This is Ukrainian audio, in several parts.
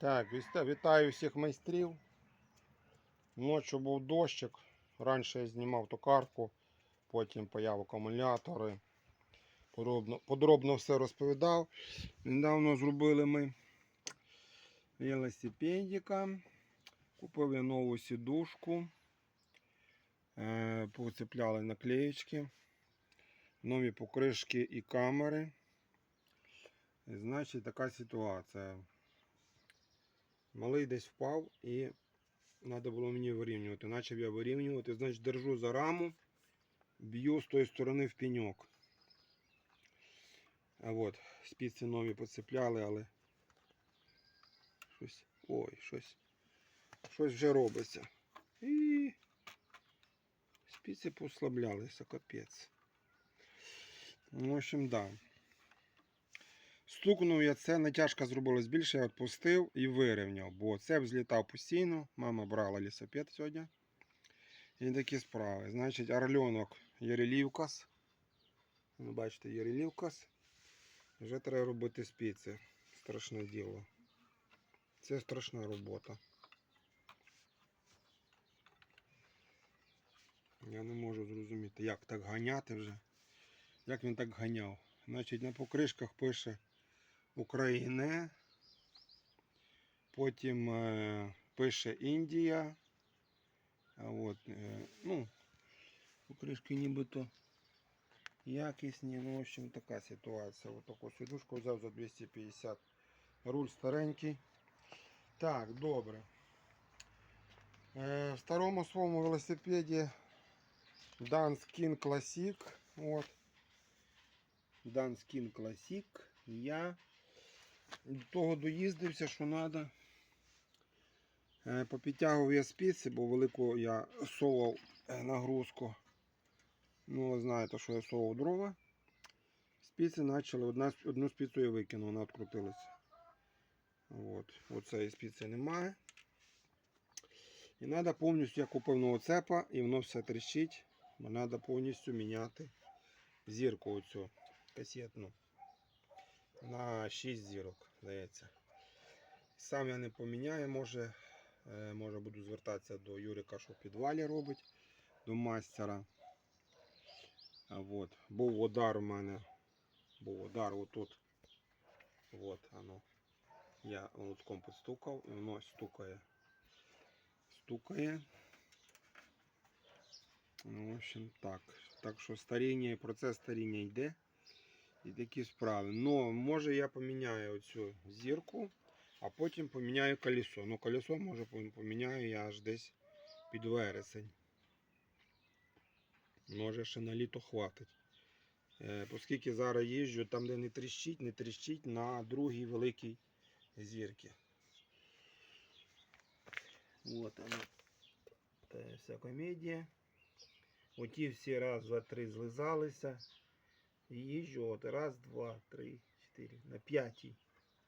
Так, вітаю всіх майстрів. Ночі був дощик. Раніше я знімав токарку, потім появ акумулятори. Подробно, подробно все розповідав. Недавно зробили ми велосипедика. Купив я нову сідушку. Е, Поцепляли наклеєчки. Нові покришки і камери. Значить, така ситуація. Малий десь впав і треба було мені вирівнювати. Почав я вирівнювати, значить держу за раму, б'ю з тої сторони в пеньок. А от, спиці нові поцепляли, але щось. Ой, щось. Щось вже робиться. І спиці послаблялися, капець. Ну, В общем, да. Стукнув я це, натяжка зробилась більше, я відпустив і вирівняв, бо це взлітав постійно. Мама брала лісопед сьогодні. І такі справи. Значить, орльонок Єрелівкас. Ви бачите, Єрелівкас. Вже треба робити спиці. Страшне діло. Це страшна робота. Я не можу зрозуміти, як так ганяти вже. Як він так ганяв. Значить, на покришках пише Україне. Потім е, пише Індія. А от, е, ну, покришки нібито якісні. Ну, в общем, така ситуація. От таку сидушку взяв за 250. Руль старенький. Так, добре. Е, в старому своєму велосипеді Danskin Classic. От. Danskin Classic. Я до того доїздився, що треба. Попідтягував я спиці, бо велику я совав е, нагрузку. Ну, ви знаєте, що я совав дрова. Спиці почали, одна, одну спицю я викинув, вона відкрутилася. От. Оцеї спиці немає. І треба повністю, я купив нового цепа і воно все тріщить. Бо треба повністю міняти зірку оцю касетну. На 6 зірок, здається. Сам я не поміняю, може, е, може буду звертатися до Юрика, що в підвалі робить, до майстера. От, був удар у мене. Був удар отут. От оно. Я лотком підстукав і воно стукає. Стукає. Ну, в общем, так. Так що старіння, процес старіння йде. І такі справи. Ну, може я поміняю оцю зірку, а потім поміняю колесо. Ну, колесо може поміняю я аж десь під вересень. Може ще на літо хватить. Е, оскільки зараз їжджу, там де не тріщить, не тріщить на другій великій зірці. Вот она. Та вся комедія. Оті всі раз, два, три злизалися. Їжджу от раз, два, три, чотири. На п'ятій.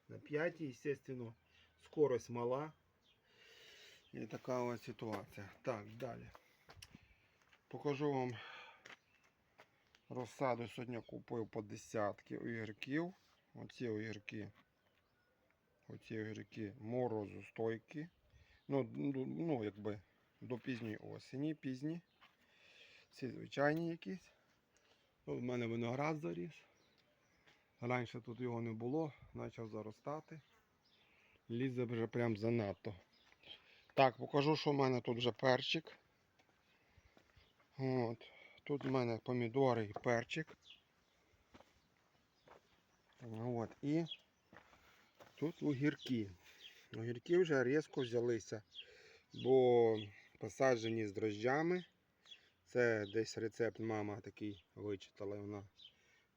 На п'ятій, естественно, скорость мала. І така ось ситуація. Так, далі. Покажу вам розсаду. Сьогодні купив по десятки огірків. Оці огірки. Оці огірки морозостойкі. Ну, ну, ну, якби до пізньої осені, пізні. Ці звичайні якісь. В мене виноград заріс. Раніше тут його не було, почав заростати. Лізе вже прям занадто. Так, покажу, що в мене тут вже перчик. От. Тут в мене помідори і перчик. От. І тут огірки. Огірки вже різко взялися, бо посаджені з дрожжами. Це десь рецепт мама такий вичитала, вона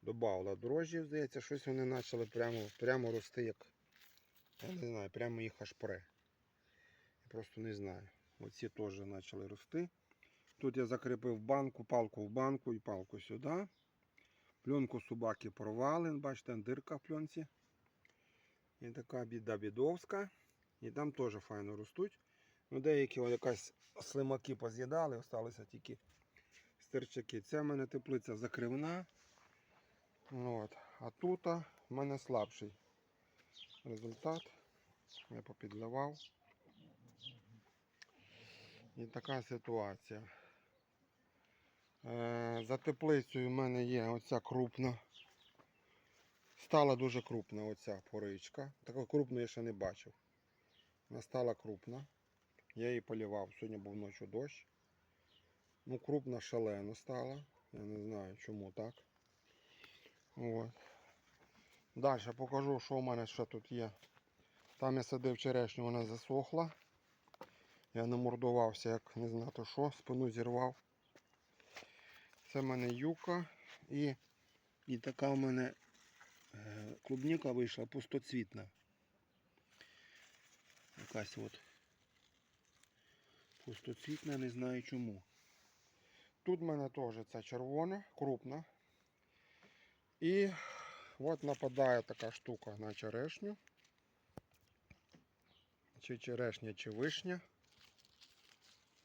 додавала дрожжів, здається, щось вони почали прямо, прямо рости, як. Я не знаю, прямо їх аж пре. Я просто не знаю. Оці теж почали рости. Тут я закріпив банку, палку в банку і палку сюди. Пленку собаки порвали, бачите, дирка в пленці. І така біда бідовська. І там теж файно ростуть. Ну, деякі якась слимаки поз'їдали, залишилися тільки стерчаки. Це в мене теплиця закривна. От. А тут в мене слабший результат. Я попідливав. І така ситуація. Е, за теплицею в мене є оця крупна. Стала дуже крупна оця поричка. Такої крупної я ще не бачив. Вона стала крупна. Я її полівав. Сьогодні був ночі дощ. Ну, крупна шалено стала. Я не знаю чому так. От. Далі покажу, що у мене ще тут є. Там я садив черешню, вона засохла. Я намордувався, як не знати що, спину зірвав. Це в мене юка і, і така в мене е, клубніка вийшла пустоцвітна. Якась от пустоцвітна, не знаю чому. Тут в мене теж ця червона, крупна. І от нападає така штука на черешню. Чи черешня, чи вишня.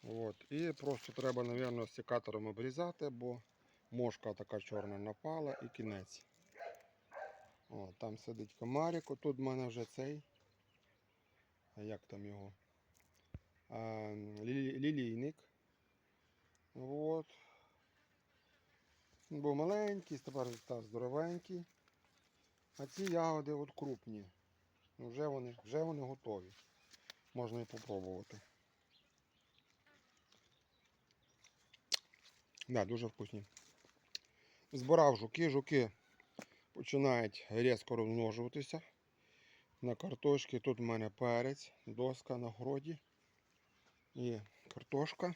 От. І просто треба, мабуть, секатором обрізати, бо мошка така чорна напала і кінець. О, там сидить комарик, тут в мене вже цей. А як там його? А, лі- лілійник. От. Був маленький, тепер став здоровенький. А ці ягоди от крупні. Ну, Вже вони, вже вони готові. Можна і попробувати. Да, дуже вкусні. Збирав жуки, жуки починають різко розмножуватися. На картошці тут в мене перець, доска на городі і картошка.